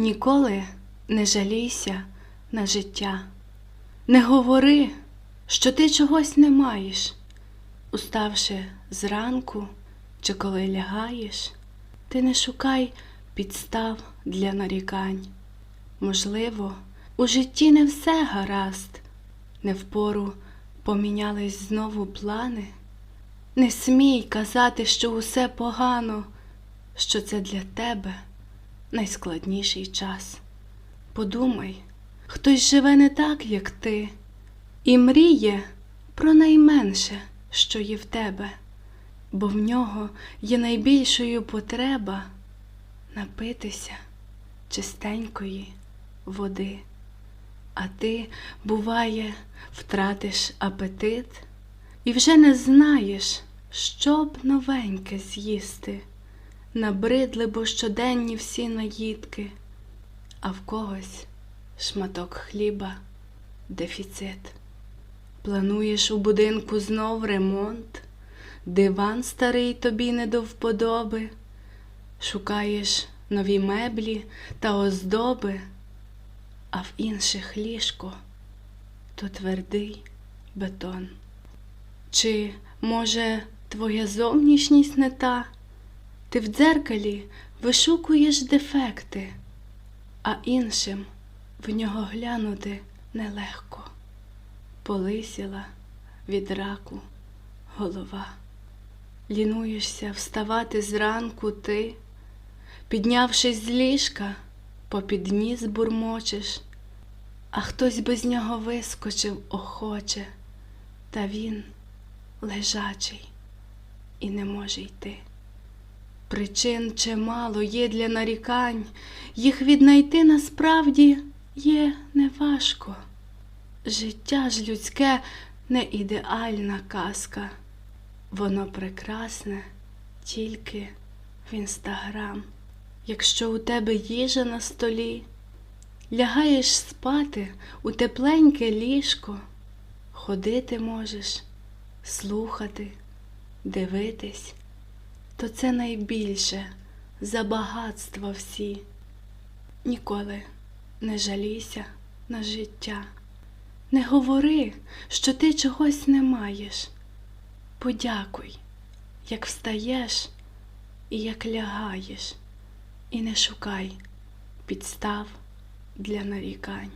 Ніколи не жалійся на життя, не говори, що ти чогось не маєш, уставши зранку чи коли лягаєш, ти не шукай підстав для нарікань. Можливо, у житті не все гаразд, не впору помінялись знову плани. Не смій казати, що усе погано, що це для тебе найскладніший час. Подумай, хтось живе не так, як ти, і мріє про найменше, що є в тебе, бо в нього є найбільшою потреба напитися чистенької води. А ти, буває, втратиш апетит і вже не знаєш, що б новеньке з'їсти. Набридли бо щоденні всі наїдки, а в когось шматок хліба дефіцит. Плануєш у будинку знов ремонт, диван старий тобі не до вподоби, шукаєш нові меблі та оздоби, а в інших ліжко то твердий бетон. Чи, може, твоя зовнішність не та? Ти в дзеркалі вишукуєш дефекти, а іншим в нього глянути нелегко. Полисіла від раку голова. Лінуєшся вставати зранку ти, піднявшись з ліжка, попід ніс бурмочеш, а хтось без нього вискочив охоче, та він лежачий і не може йти. Причин чимало є для нарікань, їх віднайти насправді є неважко. Життя ж людське не ідеальна казка, воно прекрасне тільки в інстаграм. Якщо у тебе їжа на столі, лягаєш спати у тепленьке ліжко, ходити можеш, слухати, дивитись то це найбільше за багатства всі. Ніколи не жалійся на життя, не говори, що ти чогось не маєш. Подякуй, як встаєш і як лягаєш, і не шукай підстав для нарікань.